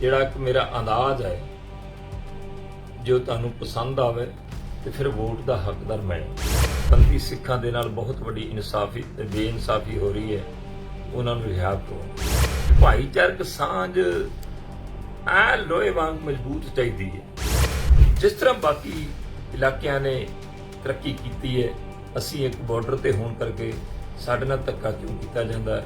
ਜਿਹੜਾ ਇੱਕ ਮੇਰਾ ਅੰਦਾਜ਼ ਹੈ, ਜੋ ਤੁਹਾਨੂੰ ਪਸੰਦ ਆਵੇ ਤੇ ਫਿਰ ਵੋਟ ਦਾ ਹੱਕਦਾਰ ਮੈਂ ਬੰਦੀ ਸਿੱਖਾਂ ਦੇ ਨਾਲ ਬਹੁਤ ਵੱਡੀ ਇਨਸਾਫੀ ਤੇ ਬੇਇਨਸਾਫੀ ਹੋ ਰਹੀ ਹੈ, ਉਹਨਾਂ ਨੂੰ ਰਿਹਾ ਕਰੋ। ਭਾਈਚਾਰਕ ਸਾਂਝ ਆ ਲੋਹੇ ਵਾਂਗ ਮਜ਼ਬੂਤ ਚਾਹੀਦੀ ਹੈ। ਜਿਸ ਤਰ੍ਹਾਂ ਬਾਕੀ ਇਲਾਕਿਆਂ ਨੇ ਤਰੱਕੀ ਕੀਤੀ ਹੈ, ਅਸੀਂ ਇੱਕ ਬਾਰਡਰ ਤੇ ਹੋਣ ਕਰਕੇ ਸਾਡੇ ਨਾਲ ਧੱਕਾ ਕਿਉਂ ਕੀਤਾ ਜਾਂਦਾ ਹੈ?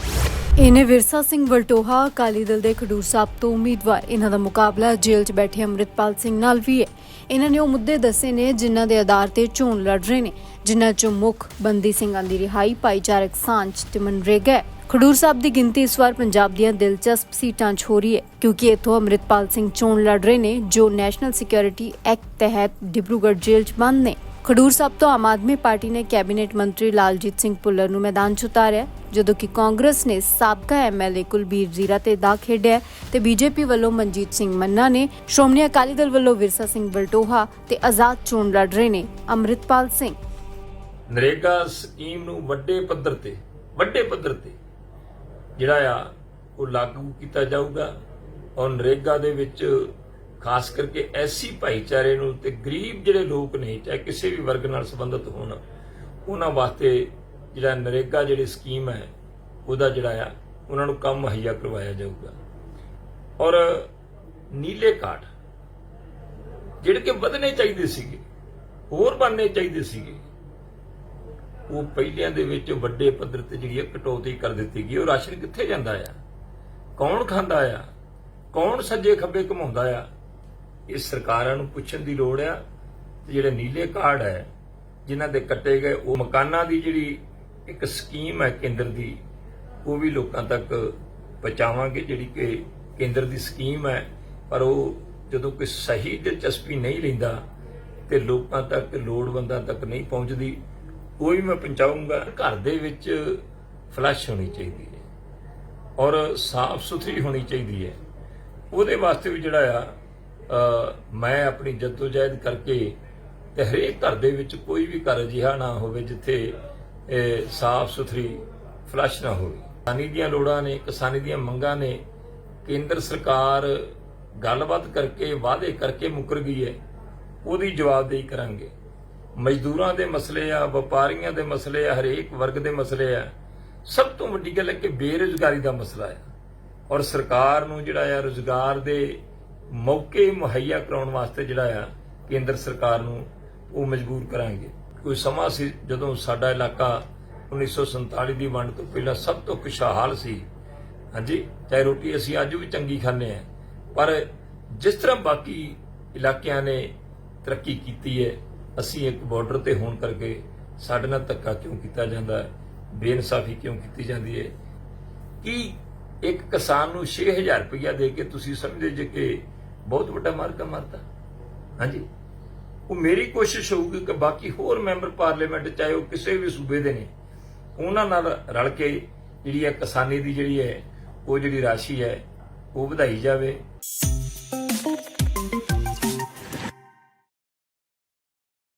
ਇਹਨੇ ਵਿਰਸਾ ਸਿੰਘ ਵਲਟੋਹਾ, ਅਕਾਲੀ ਦਲ ਦੇ ਖਡੂਰ ਸਾਹਿਬ ਤੋਂ ਉਮੀਦਵਾਰ। ਇਹਨਾਂ ਦਾ ਮੁਕਾਬਲਾ ਜੇਲ੍ਹ 'ਚ ਬੈਠੇ ਅੰਮ੍ਰਿਤਪਾਲ ਸਿੰਘ ਨਾਲ ਵੀ ਹੈ। ਇਹਨਾਂ ਨੇ ਉਹ ਮੁੱਦੇ ਦੱਸੇ ਨੇ ਜਿਨ੍ਹਾਂ ਦੇ ਆਧਾਰ ਤੇ ਚੋਣ ਲੜ ਰਹੇ ਨੇ, ਜਿਨ੍ਹਾਂ 'ਚੋਂ ਮੁੱਖ ਬੰਦੀ ਸਿੰਘਾਂ ਦੀ ਰਿਹਾਈ, ਭਾਈਚਾਰਕ ਸਾਂਝ ਤੇ ਮਨਰੇਗਾ ਹੈ। ਖਡੂਰ ਸਾਹਿਬ ਦੀ ਗਿਣਤੀ ਇਸ ਵਾਰ ਪੰਜਾਬ ਦੀਆਂ ਦਿਲਚਸਪ ਸੀਟਾਂ 'ਚ ਹੋ ਰਹੀ ਹੈ, ਕਿਉਂਕਿ ਇੱਥੋਂ ਅੰਮ੍ਰਿਤਪਾਲ ਸਿੰਘ ਚੋਣ ਲੜ ਰਹੇ ਨੇ, ਜੋ ਨੈਸ਼ਨਲ ਸਿਕਿਉਰਿਟੀ ਐਕਟ ਤਹਿਤ ਡਿਬਰੂਗੜ੍ਹ ਜੇਲ੍ਹ 'ਚ ਬੰਦ ਨੇ। ਖਡੂਰ ਸਾਹਿਬ ਤੋਂ ਆਮ ਆਦਮੀ ਪਾਰਟੀ ਨੇ ਕੈਬਨਿਟ ਮੰਤਰੀ ਲਾਲਜੀਤ ਸਿੰਘ ਭੁੱਲਰ ਨੂੰ ਮੈਦਾਨ 'ਚ ਉਤਾਰਿਆ, ਜਦੋਂ ਕਿ ਕਾਂਗਰਸ ਨੇ ਸਾਬਕਾ ਐਮਐਲਏ ਕੁਲਬੀਰ ਜ਼ੀਰਾ ਤੇ ਦਾ ਖੇਡਿਆ ਤੇ ਬੀਜੇਪੀ ਵੱਲੋਂ ਮਨਜੀਤ ਸਿੰਘ ਮੰਨਾ ਨੇ, ਸ਼੍ਰੋਮਣੀ ਅਕਾਲੀ ਦਲ ਵੱਲੋਂ ਵਿਰਸਾ ਸਿੰਘ ਵਲਟੋਹਾ ਤੇ ਆਜ਼ਾਦ ਚੋਣ ਲੜ ਰਹੇ ਨੇ ਅੰਮ੍ਰਿਤਪਾਲ ਸਿੰਘ। ਨਰੇਗਾ ਸਕੀਮ ਨੂੰ ਵੱਡੇ ਪੱਧਰ ਤੇ, ਵੱਡੇ ਪੱਧਰ ਤੇ ਜਿਹੜਾ ਆ ਉਹ ਲਾਗੂ ਕੀਤਾ ਜਾਊਗਾ ਔਰ ਨਰੇਗਾ ਦੇ ਵਿੱਚ ਖਾਸ ਕਰਕੇ ਐਸੀ ਭਾਈਚਾਰੇ ਨੂੰ ਤੇ ਗਰੀਬ ਜਿਹੜੇ ਲੋਕ ਨੇ, ਚਾਹੇ ਕਿਸੇ ਵੀ ਵਰਗ ਨਾਲ ਸੰਬੰਧਿਤ ਹੋਣ, ਉਹਨਾਂ ਵਾਸਤੇ ਜਿਹੜਾ ਨਰੇਗਾ ਜਿਹੜੀ ਸਕੀਮ ਹੈ, ਉਹਦਾ ਜਿਹੜਾ ਆ, ਉਹਨਾਂ ਨੂੰ ਕੰਮ ਮੁਹੱਈਆ ਕਰਵਾਇਆ ਜਾਊਗਾ। ਔਰ ਨੀਲੇ ਕਾਰਡ ਜਿਹੜੇ ਕਿ ਵਧਣੇ ਚਾਹੀਦੇ ਸੀਗੇ, ਹੋਰ ਬਣਨੇ ਚਾਹੀਦੇ ਸੀਗੇ, ਉਹ ਪਹਿਲਿਆਂ ਦੇ ਵਿੱਚ ਵੱਡੇ ਪੱਧਰ ਤੇ ਜਿਹੜੀ ਹੈ ਕਟੌਤੀ ਕਰ ਦਿੱਤੀ ਗਈ। ਉਹ ਰਾਸ਼ਨ ਕਿੱਥੇ ਜਾਂਦਾ ਆ? ਕੌਣ ਖਾਂਦਾ ਆ? ਕੌਣ ਸੱਜੇ ਖੱਬੇ ਘਮਾਉਂਦਾ ਆ? ਇਹ ਸਰਕਾਰਾਂ ਨੂੰ ਪੁੱਛਣ ਦੀ ਲੋੜ ਆ ਤੇ ਜਿਹੜੇ ਨੀਲੇ ਕਾਰਡ ਹੈ, ਜਿਨ੍ਹਾਂ ਦੇ ਕੱਟੇ ਗਏ, ਉਹ ਮਕਾਨਾਂ ਦੀ ਜਿਹੜੀ ਇੱਕ ਸਕੀਮ ਹੈ ਕੇਂਦਰ ਦੀ, ਉਹ ਵੀ ਲੋਕਾਂ ਤੱਕ ਪਹੁੰਚਾਵਾਂਗੇ। ਜਿਹੜੀ ਕਿ ਕੇਂਦਰ ਦੀ ਸਕੀਮ ਹੈ, ਪਰ ਉਹ ਜਦੋਂ ਕੋਈ ਸਹੀ ਦਿਲਚਸਪੀ ਨਹੀਂ ਲੈਂਦਾ ਤੇ ਲੋਕਾਂ ਤੱਕ ਲੋੜਵੰਦਾਂ ਤੱਕ ਨਹੀਂ ਪਹੁੰਚਦੀ, ਉਹ ਵੀ ਮੈਂ ਪਹੁੰਚਾਊਂਗਾ। ਘਰ ਦੇ ਵਿੱਚ ਫਲੈਸ਼ ਹੋਣੀ ਚਾਹੀਦੀ ਹੈ ਔਰ ਸਾਫ਼ ਸੁਥਰੀ ਹੋਣੀ ਚਾਹੀਦੀ ਹੈ। ਉਹਦੇ ਵਾਸਤੇ ਵੀ ਜਿਹੜਾ ਆ ਮੈਂ ਆਪਣੀ ਜਦੋਜਹਿਦ ਕਰਕੇ ਤੇ ਹਰੇਕ ਘਰ ਦੇ ਵਿੱਚ ਕੋਈ ਵੀ ਘਰ ਅਜਿਹਾ ਨਾ ਹੋਵੇ ਜਿੱਥੇ ਸਾਫ਼ ਸੁਥਰੀ ਫਲਸ਼ ਨਾ ਹੋਵੇ। ਕਿਸਾਨੀ ਦੀਆਂ ਲੋੜਾਂ ਨੇ, ਕਿਸਾਨੀ ਦੀਆਂ ਮੰਗਾਂ ਨੇ, ਕੇਂਦਰ ਸਰਕਾਰ ਗੱਲਬਾਤ ਕਰਕੇ, ਵਾਅਦੇ ਕਰਕੇ ਮੁਕਰ ਗਈ ਹੈ, ਉਹਦੀ ਜਵਾਬਦੇਹੀ ਕਰਾਂਗੇ। ਮਜ਼ਦੂਰਾਂ ਦੇ ਮਸਲੇ ਆ, ਵਪਾਰੀਆਂ ਦੇ ਮਸਲੇ ਆ, ਹਰੇਕ ਵਰਗ ਦੇ ਮਸਲੇ ਆ, ਸਭ ਤੋਂ ਵੱਡੀ ਗੱਲ ਹੈ ਕਿ ਬੇਰੁਜ਼ਗਾਰੀ ਦਾ ਮਸਲਾ ਹੈ ਔਰ ਸਰਕਾਰ ਨੂੰ ਜਿਹੜਾ ਆ ਰੁਜ਼ਗਾਰ ਦੇ ਮੌਕੇ ਮੁਹੱਈਆ ਕਰਾਉਣ ਵਾਸਤੇ ਜਿਹੜਾ ਆ, ਕੇਂਦਰ ਸਰਕਾਰ ਨੂੰ ਉਹ ਮਜਬੂਰ ਕਰਾਂਗੇ। ਕੋਈ ਸਮਾਂ ਸੀ ਜਦੋਂ ਸਾਡਾ ਇਲਾਕਾ 1947 ਦੀ ਵੰਡ ਤੋਂ ਪਹਿਲਾਂ ਸਭ ਤੋਂ ਖੁਸ਼ਹਾਲ ਸੀ। ਹਾਂਜੀ, ਚਾਹੇ ਰੋਟੀ ਅਸੀਂ ਅੱਜ ਵੀ ਚੰਗੀ ਖਾਂਦੇ ਆ ਪਰ ਜਿਸ ਤਰ੍ਹਾਂ ਬਾਕੀ ਇਲਾਕਿਆਂ ਨੇ ਤਰੱਕੀ ਕੀਤੀ ਹੈ, ਅਸੀਂ ਇੱਕ ਬਾਰਡਰ ਤੇ ਹੋਣ ਕਰਕੇ ਸਾਡੇ ਨਾਲ ਧੱਕਾ ਕਿਉਂ ਕੀਤਾ ਜਾਂਦਾ ਹੈ? ਬੇਇਨਸਾਫੀ ਕਿਉਂ ਕੀਤੀ ਜਾਂਦੀ ਹੈ? ਕਿ ਇੱਕ ਕਿਸਾਨ ਨੂੰ 6000 ਰੁਪਇਆ ਦੇ ਕੇ ਤੁਸੀਂ ਸਮਝਦੇ ਜੇ ਕਿ ਬਹੁਤ ਵੱਡਾ ਮਾਰਕਾ ਮਾਰਤਾ। ਹਾਂਜੀ। ਉਹ ਮੇਰੀ ਕੋਸ਼ਿਸ਼ ਹੋਊਗੀ ਕਿ ਬਾਕੀ ਹੋਰ ਮੈਂਬਰ ਪਾਰਲੀਮੈਂਟ, ਚਾਹੇ ਉਹ ਕਿਸੇ ਵੀ ਸੂਬੇ ਦੇ ਨੇ, ਉਹਨਾਂ ਨਾਲ ਰਲ ਕੇ ਜਿਹੜੀ ਹੈ ਕਿਸਾਨੀ ਦੀ ਜਿਹੜੀ ਹੈ, ਉਹ ਜਿਹੜੀ ਰਾਸ਼ੀ ਹੈ, ਉਹ ਵਧਾਈ ਜਾਵੇ।